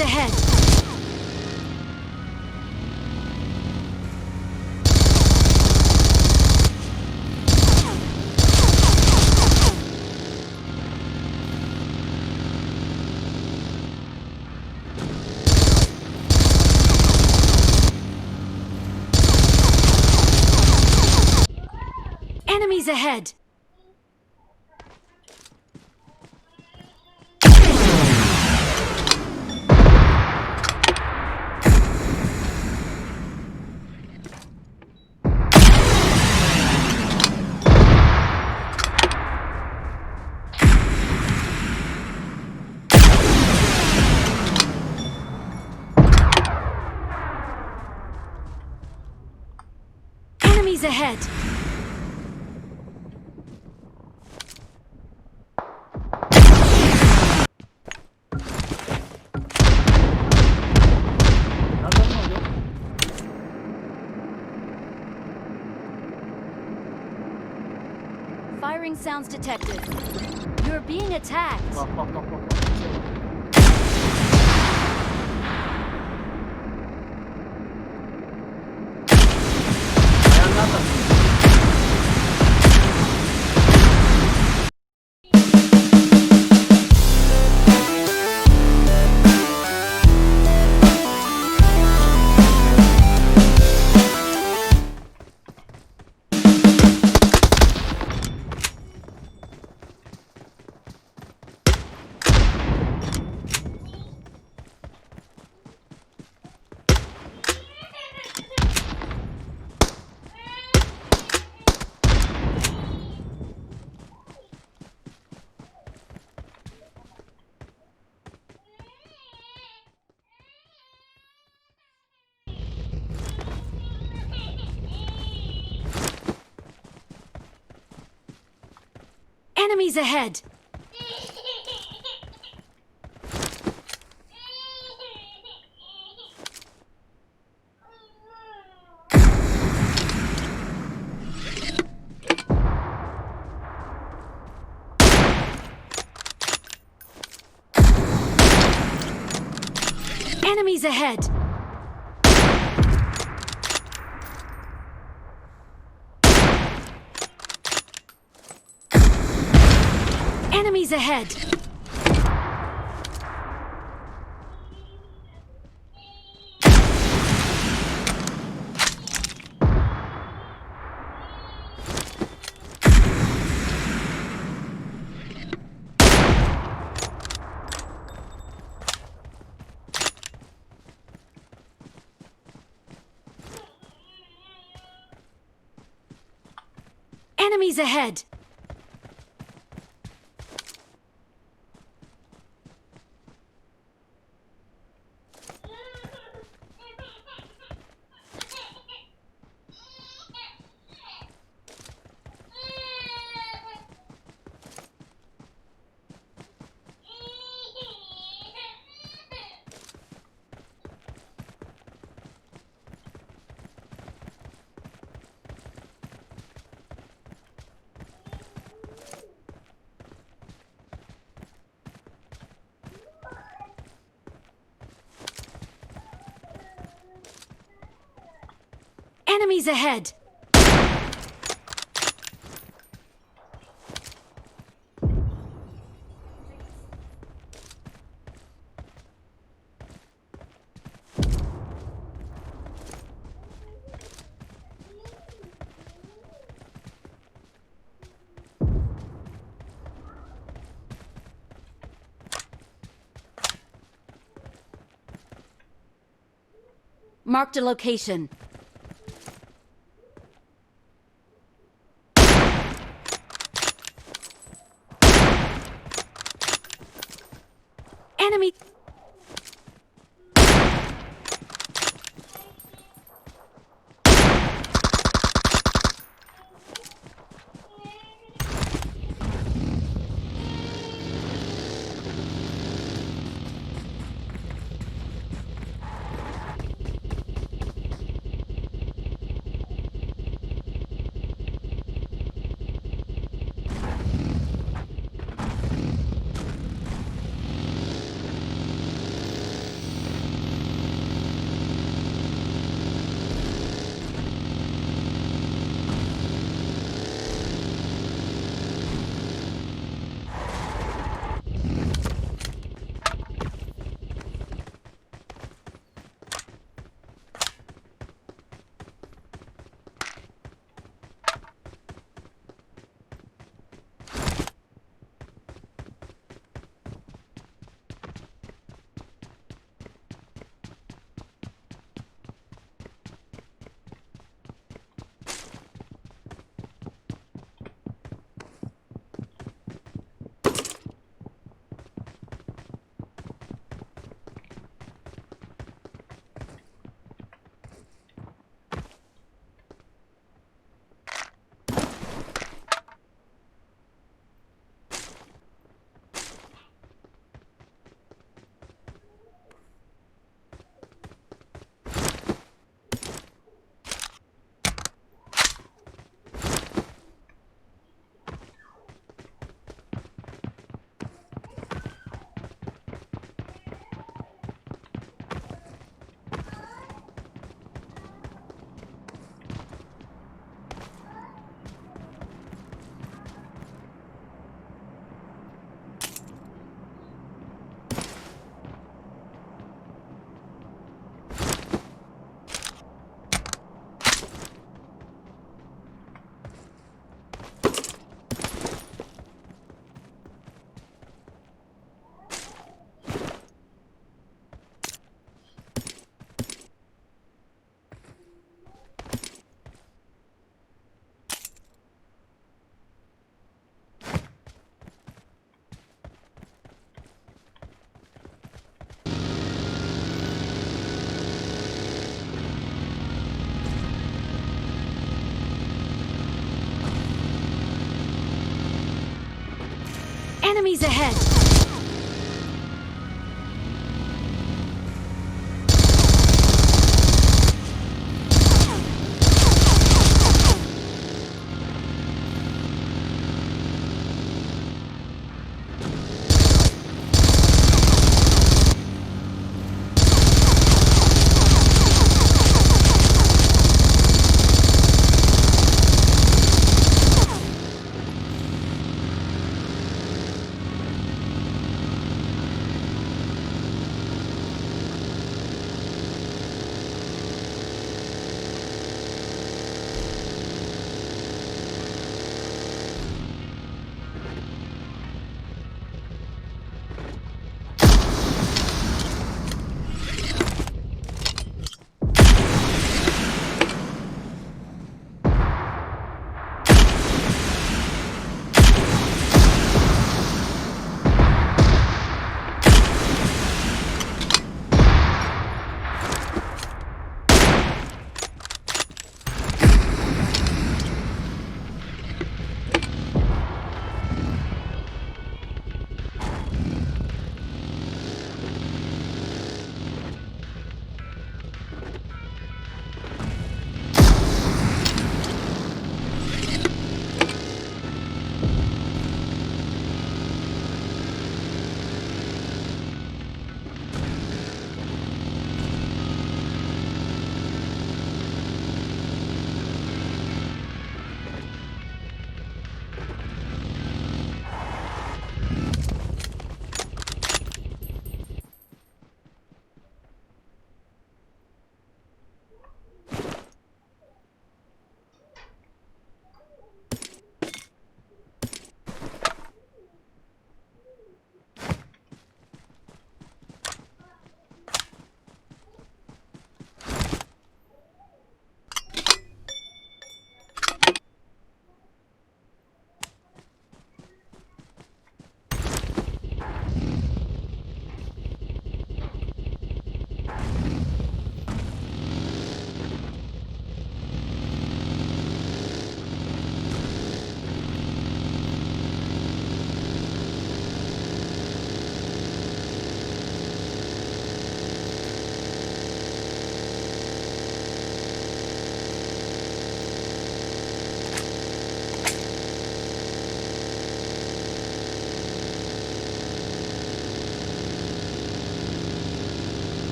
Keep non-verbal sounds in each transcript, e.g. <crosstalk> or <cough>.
Enemies ahead! Enemies ahead! Enemies ahead! Firing sounds detected. You're being attacked. Enemies ahead! Enemies ahead! Enemies ahead! Enemies ahead! Enemies ahead! Marked a location. Enemies ahead!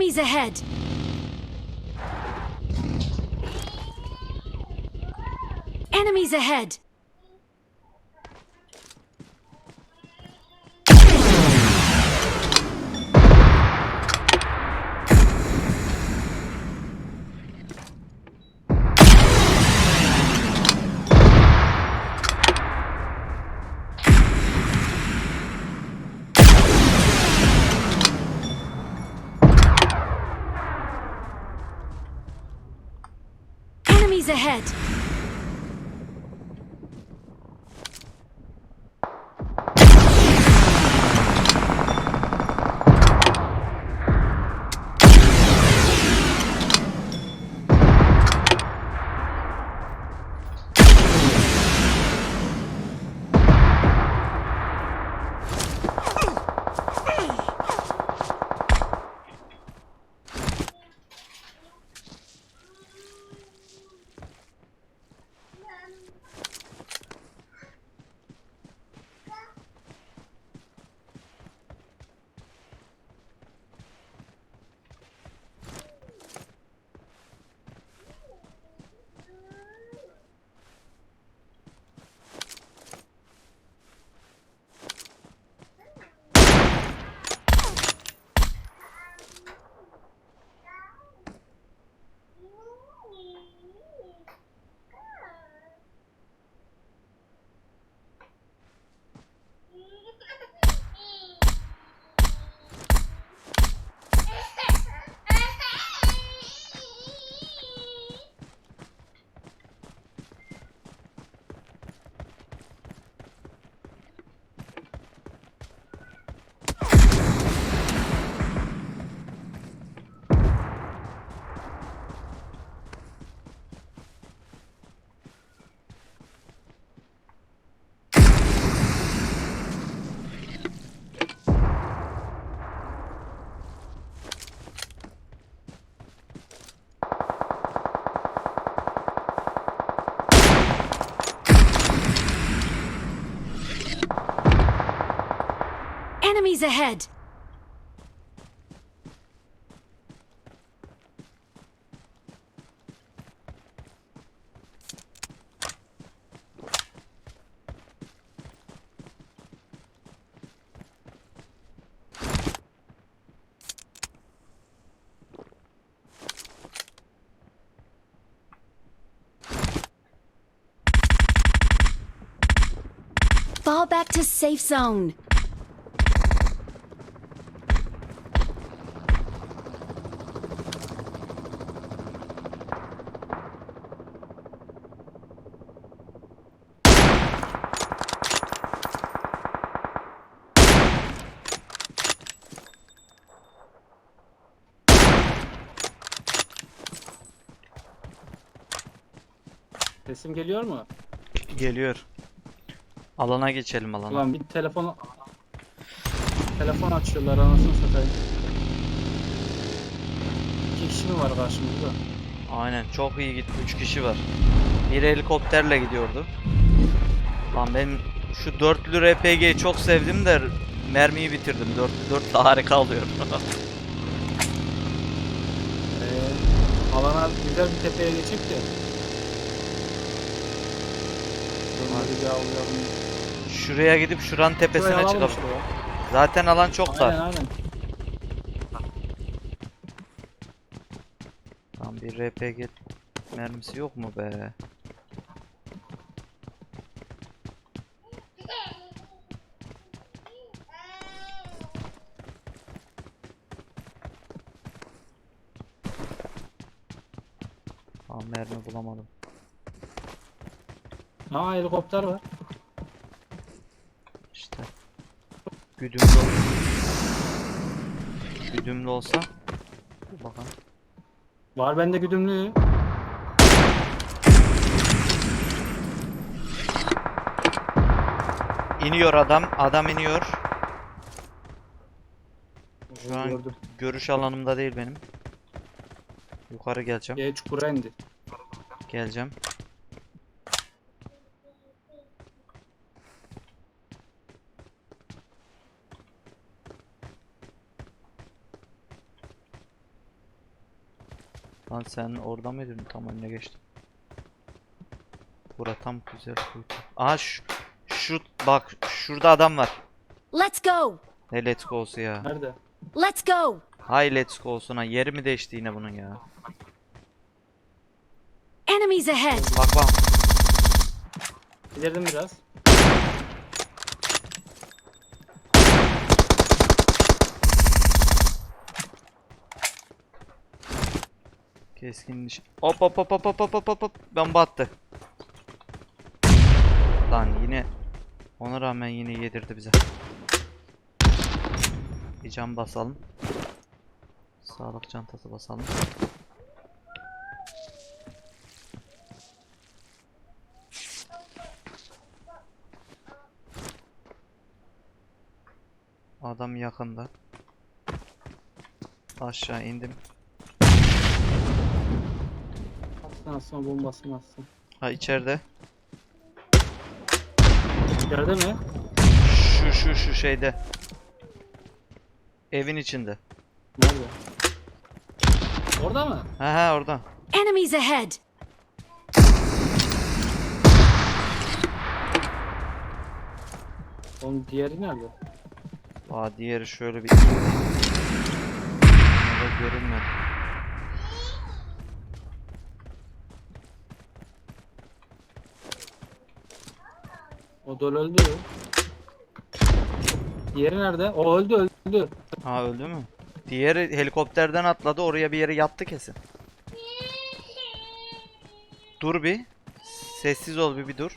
Enemies ahead! Enemies ahead! Ahead! Enemies ahead! Fall back to safe zone. Sesim geliyor mu? Geliyor. Alana geçelim alana. Ulan bir telefon telefon açıyorlar anasını satayım. İki kişi mi var karşımızda? Aynen çok iyi gitti. 3 kişi var. Biri helikopterle gidiyordu. Lan ben şu dörtlü RPG'yi çok sevdim de mermiyi bitirdim. Dörtlü dörtlü harika oluyor. <laughs> Ee, alana güzel bir tepeye geçip de. Hadi bir avlayalım. Şuraya gidip şuranın tepesine Şuraya alalım çıkalım. şuraya. Zaten alan çok dar. aynen. Tamam bir RPG mermisi yok mu be? Tamam mermi bulamadım. Aa helikopter var. İşte. Güdümlü ol- Güdümlü olsa. Bakalım. Var bende güdümlü. İniyor adam. Adam iniyor. Şu an Gördüm. görüş alanımda değil benim. Yukarı geleceğim. G çukura indi. Geleceğim. Lan sen orada mıydın? Tam önüne geçtim. Bura tam güzel kuytu. Aha şu, şu bak şurada adam var. Let's go! Ne let's go'su ya. Nerede? Let's go! Hay let's go'suna yeri mi değişti yine bunun ya. Enemies ahead! Bak bak. Gidelim biraz. Keskin diş. Hop hop hop hop hop hop hop hop. Ben battı. Lan yine ona rağmen yine yedirdi bize. Bir can basalım. Sağlık çantası basalım. Adam yakında. Aşağı indim. Atsın atsın bombasını atsın. Ha içeride. Yerde mi? Şu şu şu şeyde. Evin içinde. Nerede? Orada mı? Ha ha orada. Enemies ahead! Onun diğeri nerede? Aa diğeri şöyle bir Orada görünmedi. O da öldü. Diğeri nerede? O öldü öldü. Ha öldü mü? Diğeri helikopterden atladı oraya bir yere yattı kesin. Dur bir. Sessiz ol bir bir dur.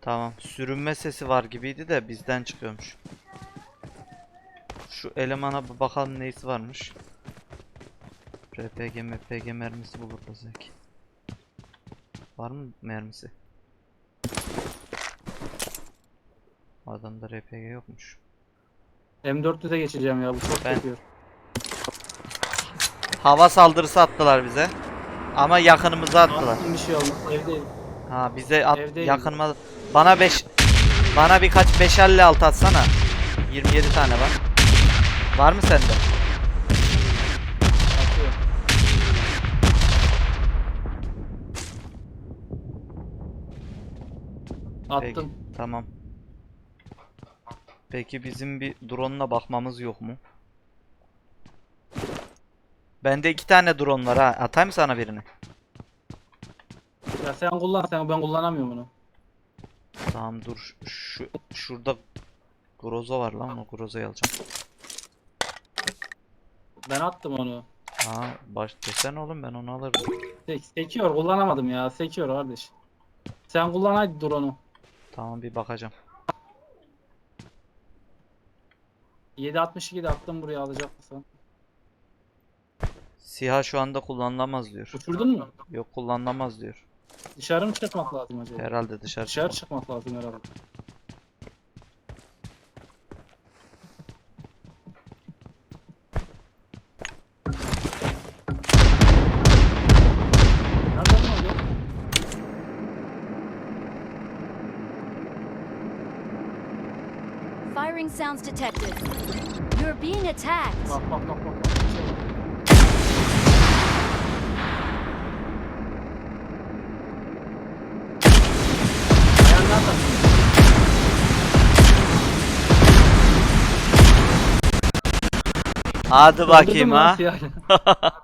Tamam. Sürünme sesi var gibiydi de bizden çıkıyormuş. Şu elemana bakalım neyisi varmış. RPG, MPG mermisi bulur da zeki. Var mı mermisi? Adamda RPG yokmuş. M4'lüde geçeceğim ya bu çok Ben- yapıyor. Hava saldırısı attılar bize. Ama yakınımıza attılar. Bir şey olmaz. Evdeyim. Ha bize at Evdeyim. yakınma. Bana 5 bana birkaç 556 atsana. 27 tane var. Var mı sende? Peki, Attım. tamam. Peki bizim bir drone'la bakmamız yok mu? Bende iki tane drone var ha. Atayım sana birini? Ya sen kullan sen ben kullanamıyorum bunu. Tamam dur. Şu şurada Groza var lan o Groza'yı alacağım. Ben attım onu. Ha baş desen oğlum ben onu alırım. Sek, sekiyor kullanamadım ya. Sekiyor kardeş. Sen kullan hadi drone'u. Tamam bir bakacağım. 7.62 de attım buraya alacak mısın? SİHA şu anda kullanılamaz diyor. Uçurdun mu? Yok kullanılamaz diyor. Dışarı mı çıkmak lazım acaba? Herhalde dışarı. Dışarı çıkma. çıkmak lazım herhalde. Sounds detected. You're being attacked. Bak bak bak bak. bak. Bir var. Ayağından da- Hadi bakayım ha. <laughs>